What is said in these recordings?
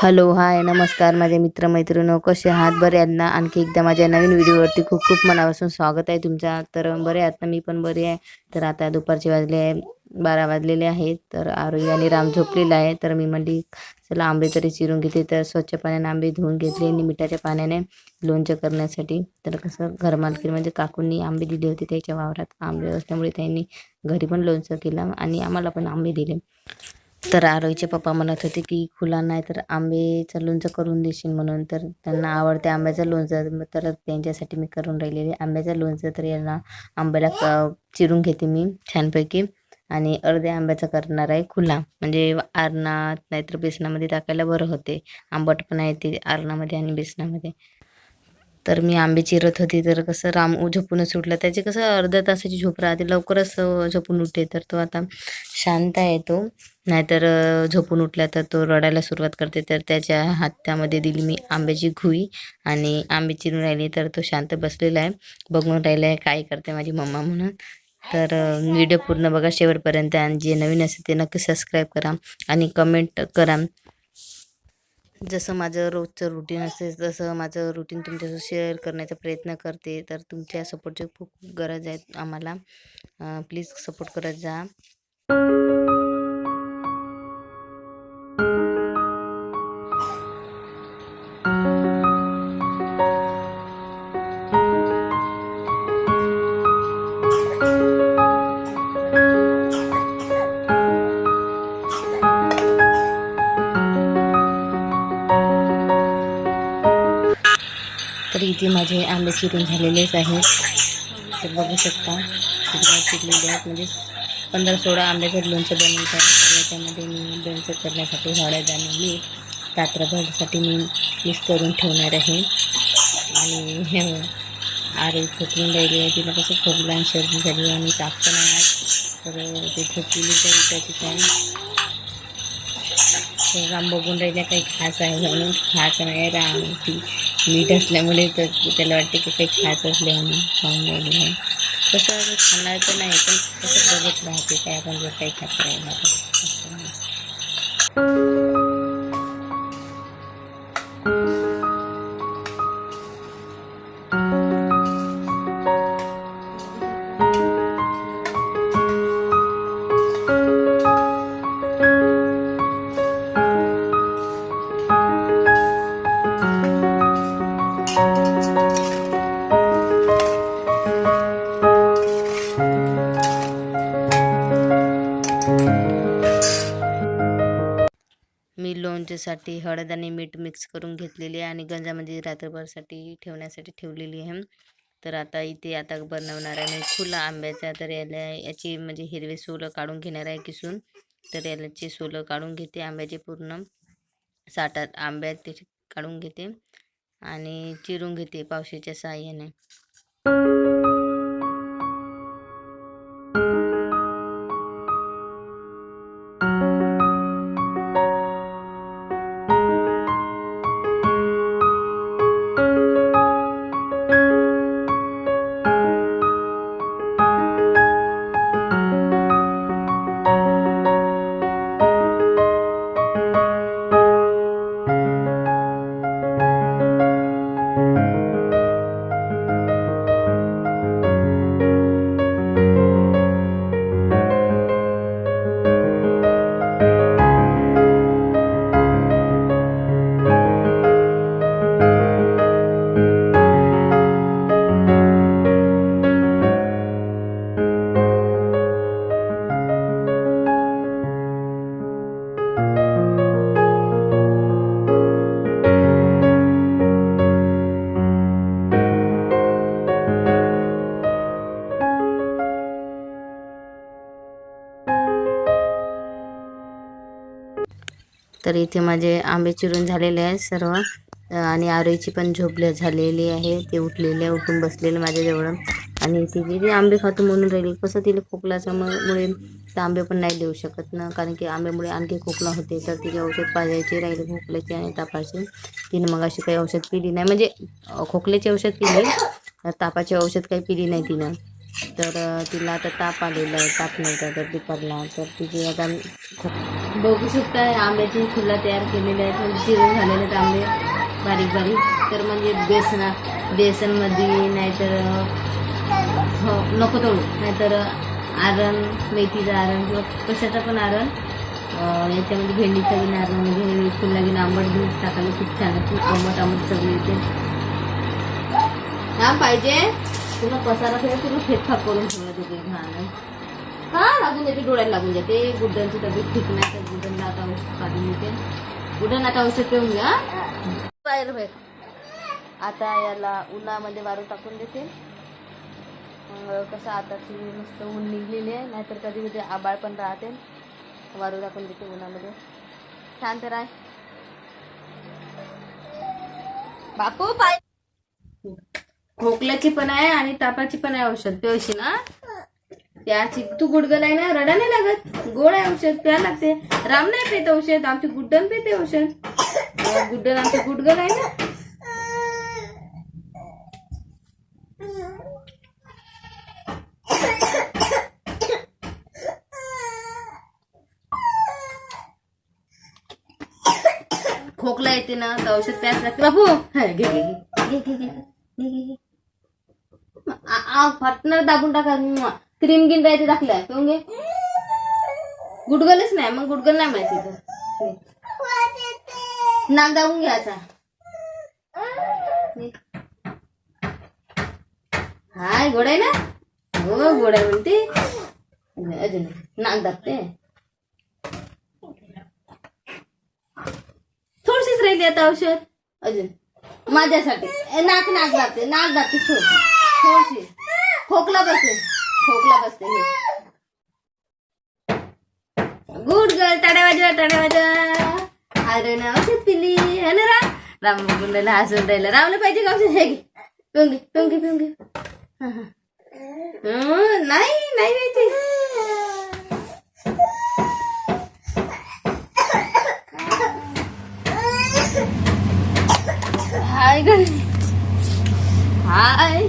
Hello hi नमस्कार माझे मित्रमैत्रिणी कसे आहात? बरे आहेत ना? आणखी एकदा माझ्या नवीन व्हिडिओवरती खूप खूप मनापासून स्वागत आहे तुमचा. तर बरे आहात ना? मी पण बरी आहे. तर आता दुपारचे वाजले आहे बारा वाजलेले आहेत. तर आरोग्य आणि राम झोपलेला आहे. तर मी म्हणली चला आंबे तरी चिरून घेते. तर स्वच्छ पाण्याने आंबे धुवून घेतले आणि मिठाच्या पाण्याने लोणचं करण्यासाठी. तर कसं घरमालकी म्हणजे काकूंनी आंबे दिले होते. त्याच्या वावरात आंबे असल्यामुळे त्यांनी घरी पण लोणचं केलं आणि आम्हाला पण आंबे दिले. तर आरोहीचे पप्पा म्हणत होते की खुला नाही तर आंबेचं लोणचं करून देशील म्हणून. तर त्यांना आवडते आंब्याचं लोणचं तर त्यांच्यासाठी मी करून राहिलेले आंब्याचं लोणचं. तर यांना आंब्याला चिरून घेते मी छानपैकी. आणि अर्ध्या आंब्याचं करणार आहे खुला. म्हणजे आरणात नाहीतर बेसनामध्ये टाकायला बरं होते. आंबट पण आहे ते आरणामध्ये आणि बेसनामध्ये. तर मी आंबे चिरत होती तर कसं राम झोपूनच उठला. त्याचे कसं अर्ध्या तासाची झोप राहते लवकरच झोपून उठते. तर तो आता शांत आहे तो नाहीतर झोपून उठला तर तो रडायला सुरुवात करते. तर त्याच्या हातामध्ये दिली मी आंब्याची घुई आणि आंबे चिरून राहिली तर तो शांत बसलेला आहे. बघून राहिला आहे काय करते माझी मम्मा म्हणून? तर व्हिडिओ पूर्ण बघा शेवटपर्यंत. आणि जे नवीन असेल ते नक्की सबस्क्राईब करा आणि कमेंट करा. जसं माझं रोजचं रुटीन असते तसं माझं रुटीन तुमच्यासोबत शेअर करण्याचा प्रयत्न करते. तर तुमच्या सपोर्टची खूप गरज आहे आम्हाला. प्लीज सपोर्ट करत जा. चिरून झालेलेच आहेत तर बघू शकता. चिरले चिरलेले आहेत. म्हणजे पंधरा सोळा आंब्याचं लोणचं बनवत आहे तर याच्यामध्ये मी लोणचं करण्यासाठी हळद आणि मीठ रात्रभरसाठी मी मिक्स करून ठेवणार आहे. आणि हे आरे खोकून राहिली आहे. तिला कसं खोकला आणि सर्दी झाली आणि ताप पण आहे. तर ते खोकली तर त्या ठिकाणी राम बघून राहिल्या काही खास आहे म्हणून. खास नाही राम ती. मीठ असल्यामुळे तर त्याला वाटते की काही खायचं असले म्हणून खाऊन राहिली आहे. कसं खाणार तर नाही पण कसं बघत राहते काय आपण जर काही खात राहिला तर हळद आणि मीठ मिक्स करून घेतलेली आहे आणि गंजामध्ये म्हणजे रात्रभरसाठी ठेवण्यासाठी ठेवलेली आहे. तर आता इथे आता बनवणार आहे मी खुला आंब्याचा तर याला याची म्हणजे हिरवे सोलं काढून घेणार आहे किसून. तर याची सोलं काढून घेते आंब्याचे पूर्ण साठात आंब्यात ते काढून घेते आणि चिरून घेते पावशीच्या साहाय्याने. इथे माझे आंबे चिरून झालेले आहेत सर्व. आणि आरोईची पण झोपल्या झालेली आहे. ते उठलेले उठून बसलेले माझ्याजवळ आणि तिथे जे आंबे खातो म्हणून राहिली कसं तिला खोकल्याच्यामुळे ते मुळे तर आंबे पण नाही देऊ शकत ना. कारण की आंब्यामुळे आणखी खोकला होते. तर तिचे औषध पाजायचे राहिले खोकल्याचे आणि तापाचे. तिने मग अशी काही औषध पिली नाही. म्हणजे खोकल्याचे औषध पिली तर तापाचे औषध काही पिली नाही तिनं. तर तिला आता ताप आलेला आहे. ताप नव्हता तर दुपारला तर तिची आता बघू शकता आंब्याची फुलं तयार केलेली आहेत. म्हणजे चिरून झालेले आहेत आंबे. बारीक बारीक. तर म्हणजे बेसना बेसनमध्ये नाहीतर हो नको तळू. नाहीतर आरण मेथीचं आरण किंवा कशाचं पण आरण याच्यामध्ये भेंडीचं बी आरणमध्ये म्हणजे फुलं घेऊन आंबट दूध टाकायला खूप छान आहे. खूप आंबट आंबट सगळं येते. हा पाहिजे? तुला पसारा ठेवा पूर्ण फेदफाक करून ठेवलं तिथे घाण. का लागून जाते डोळ्याला लागून जाते गुड्डनची तब्येत ठीक नाही तर गुड्डनला आता औषध काढून देते. गुड्डन आता औषध पिऊन घ्या. बाहेर बाहेर आता याला उन्हामध्ये वारू टाकून देते. मग कसं आताची मस्त ऊन निघलेली आहे नाहीतर कधी कधी आबाळ पण राहते. वारू टाकून देते उन्हामध्ये. छान तर आहे बापू पाय खोकल्याची पण आहे आणि तापाची पण आहे औषध. पिवशी ना त्याची तू गुडगल आहे ना रडा नाही लागत. गोड आहे औषध प्या लागते. राम नाही पेत औषध आमची गुड्डन पेते औषध. गुड्डन आमची गुडगल आहे ना. खोकला येते ना तर औषध प्यास लागते. बापू घे घे. घे घे घे घे घे घे. फाटणार दाबून टाका. क्रीम गिन राहते टाकल्या पिऊन घे. गुडगलच नाही मग गुडगल नाही माहिती तर नाक दाबून घ्यायचा हाय गोड आहे ना? हो गोड आहे म्हणते. अजून नाक दाबते. थोडीशीच राहिली आता औषध. अजून. माझ्यासाठी. नाक नाक दाबते. नाक दाबते थोडं थोडीशी खोकला बसते खोकला बसते गुड गर्ल टाड्या वाजवा टाड्या वाजवा अरे ना औषध पिली है ना राम राम राहिला हसून राहिला रामला पाहिजे का औषध हे घे घे पिऊन घे हा, हा. हं, नाही नाही पाहिजे हाय हाय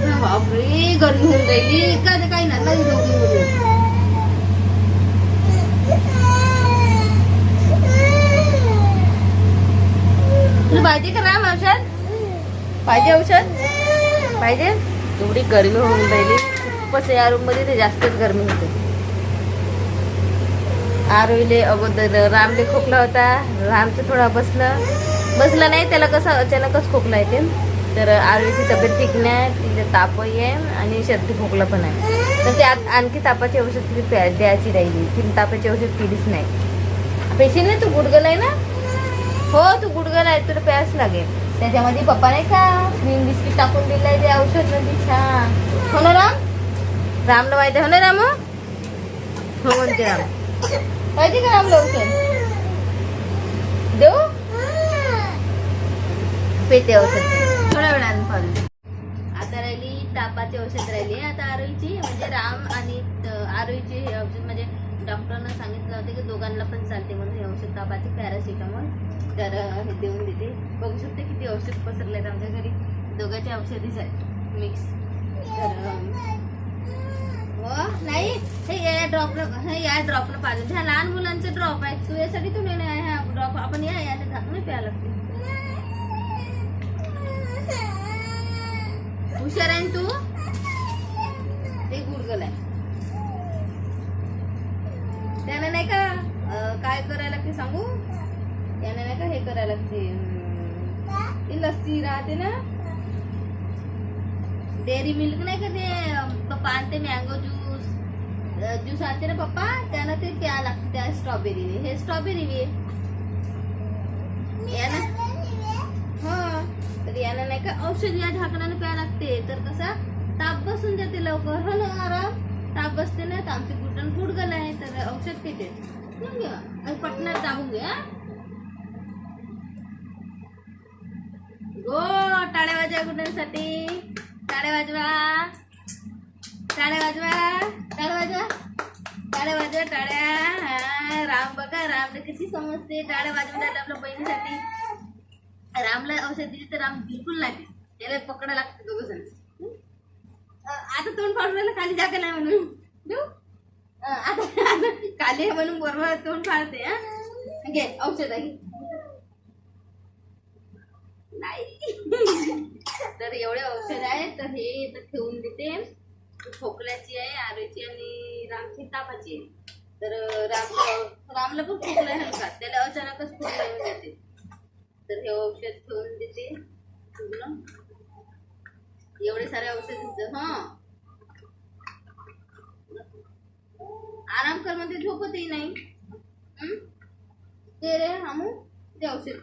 बापरे गर्मी होऊन राहिली. का ते काही नाही लई दोघी तुला पाहिजे का राम औषध. पाहिजे औषध? पाहिजे? एवढी गरमी होऊन राहिली. खूपच या रूममध्ये ते जास्तच गरमी होते. आरोईले अगोदर रामले खोकला होता. रामचं थोडा बसलं. बसलं नाही त्याला कसं अचानकच खोकला येते? तर आरवीची तब्येत ठीक नाही तिथे तापही आहे आणि सर्दी खोकला पण आहे. तर ते आणखी तापाची औषध तिथे प्या- द्यायची राहिली. तिने तापाची औषध पिलीच नाही. पेशंट नाही तू गुडगल आहे ना? हो तू गुडगल आहे तुला प्यास लागेल. त्याच्यामध्ये पप्पा नाही का क्रीम बिस्किट टाकून दिलंय ते औषध म्हणजे छान हो ना राम? रामला माहिती आहे, हो ना राम? हो म्हणते राम. माहिती का रामला औषध? देऊ? पेते औषध. थोड्या वेळानं आता राहिली तापाची औषध राहिली. आता आरोईची म्हणजे राम आणि आरोईची हे औषध म्हणजे डॉक्टरनं सांगितलं होतं की दोघांना पण चालते म्हणून हे औषध तापाची पॅरासिटामॉल. तर हे देऊन देते. बघू शकते किती औषध पसरले आहेत आमच्या घरी. दोघांच्या औषधीच आहेत. मिक्स तर नाही हे या ड्रॉपनं हे या ड्रॉपनं पाहिजे. ह्या लहान मुलांचे ड्रॉप आहे. तू यासाठी तू नाही ह्या ड्रॉप आपण या याने झाकणं प्यायला लागते. हुशार आहे ना तू? ते गुडगल आहे. त्यानं नाही का काय करायला लागते सांगू? त्याने नाही का हे करायला लागते ते लस्सी राहते ना? डेअरी मिल्क नाही का ते पप्पा आणते मँगो ज्यूस ज्यूस आणते ना पप्पा? त्यानं ते प्या लागते त्या स्ट्रॉबेरी हे स्ट्रॉबेरी बी आहे यानं तर यानं नाही का? औषध या झाकणाने प्या लागते. तर कसं ताप बसून जाते लवकर. हो ना ताप बसते ना तर आमची गुटन गुडगल आहे. तर औषध पिते घेऊन घ्या पटणार दाबून घ्या गो टाळ्या वाजवा गुटनसाठी. टाळ्या वाजवा. टाळ्या वाजवा. टाळ्या वाजवा. टाळ्या वाजवा टाळ्या. राम बघा रामला किती समजते. टाळ्या वाजवतात आपल्या बहिणीसाठी. रामला औषध दिली तर राम बिलकुल नाही त्याला पकडा लागते दोघ जण. आता तोंड फाडून राहिलं, खाली जागा नाही म्हणून. देऊ. आता काली आहे म्हणून बरोबर तोंड फाडते हा? घे औषध आहे. नाही. तर एवढे औषध आहे तर हे इथं ठेवून देते. खोकल्याची आहे आरोची आणि रामची तापाची आहे. तर राम रामला पण खोकला आहे हलका त्याला अचानकच खोकला येऊन जाते. तर हे औषध ठेवून देते पूर्ण. एवढे सारे औषध हा. आराम कर मध्ये झोपतही नाही. ते रे हमू ते औषध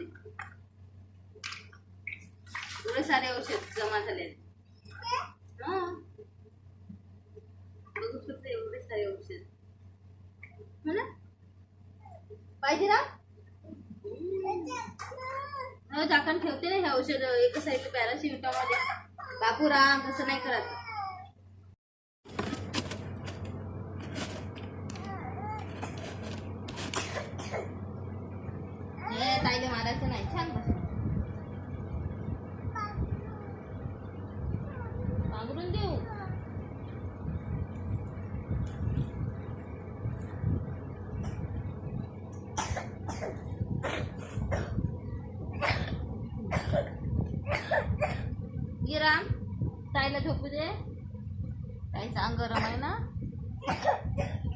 एवढे सारे औषध जमा झाले हा बघू शकतो एवढे सारे औषध हो ना पाहिजे ना हो, झाकण ठेवते ना हे औषध एका साईडला पॅरासिटामॉल बापूराम तसं नाही करत हे ताईला मारायचं नाही छान बस पांघरून देऊ ये राम ताईला झोपू दे ताईचं अंग गरम आहे ना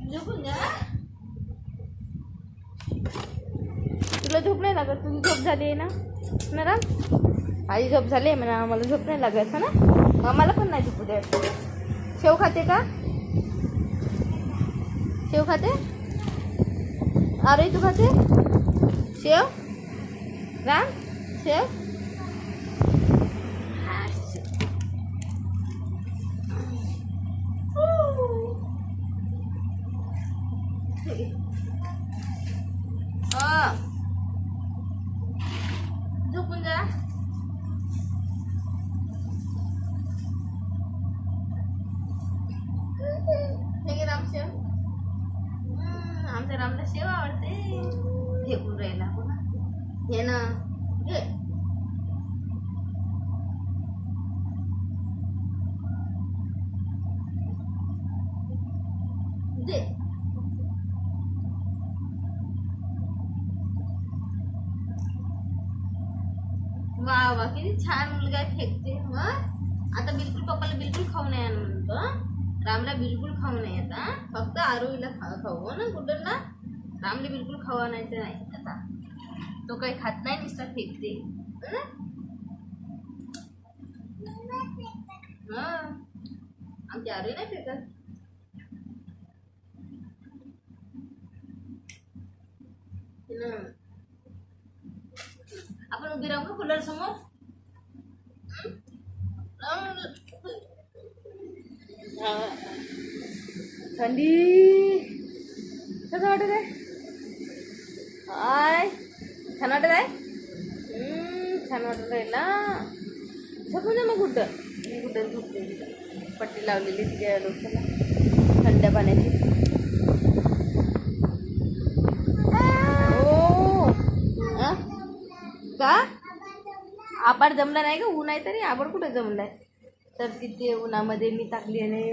झोपून द्या तुला झोप नाही लागत तुझी झोप झाली आहे ना? ना राम माझी झोप झाली आहे म्हणा मला झोप नाही लागत ना? आम्हाला पण नाही झोपू द्यायचं शेव खाते का? शेव खाते? अरे तू खाते? शेव? राम शेव? Oh शेव. हा. झोपून जा हे घे रामशेव हम्म, आमच्या रामला शेव आवडते. हे कुठं राहिला हे ना घे दे वा वा किती छान मुलगा फेकते. मग? आता बिलकुल पप्पाला बिलकुल खाऊ नाही आणून म्हणतो रामला बिलकुल खाऊ नाही आता फक्त आरोहीला खा खाऊ ना कुठं रामला बिलकुल खाऊ आणायचं नाही आता. तो काही खात नाही नुसता फेकते. आमची आरोही नाही फेकत. हं. आपण उभी राहू का कूलर समोर थंडी कसं वाटत आहे हाय छान वाटत आहे छान वाटत आहे ना झोपून जा मग कुठं मी कुठं झोपते पट्टी लावलेली तिच्या डोक्याला थंड पाण्याची आबाड जमला नाही का ऊन आहे तरी आबाड कुठं जमलाय? तर तिथे उन्हामध्ये मी टाकली आहे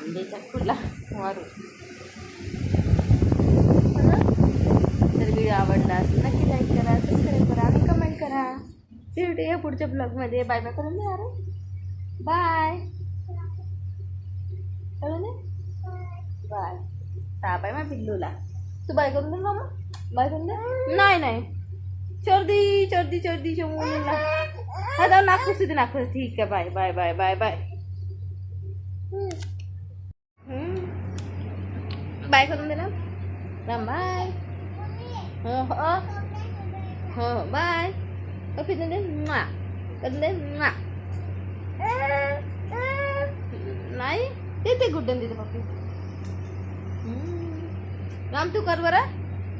आंब्याचा खुला मारू तर व्हिडिओ आवडला असेल नक्की लाईक करा सबस्क्राईब करा आणि कमेंट करा. भेटूया पुढच्या ब्लॉगमध्ये बाय बाय करून द्या बाय कळून दे. बाय ताप आहे मा पिल्लूला. तू बाय करून दे मामा. बाय करून दे. नाही नाही. चर्दी चर्दी चर्दी मुलीला हा जाऊ नागपूर तिथे नागपूर ठीक आहे bye bye bye bye bye bye करून दे ना राम बाय हो हो हो बाय ओके दे मा करून दे मा नाही देते गुड्डन देते पप्पी हम्म. राम तू कर बरं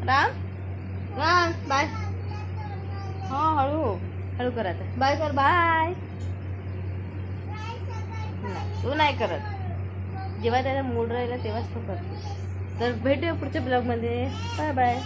राम राम बाय हा हळू हळू कर आता बाय कर बाय. तू नाही करत. जेव्हा त्याचा मूड राहिला तेव्हाच तो करतो तर भेटूया पुढच्या ब्लॉगमध्ये. Bye bye.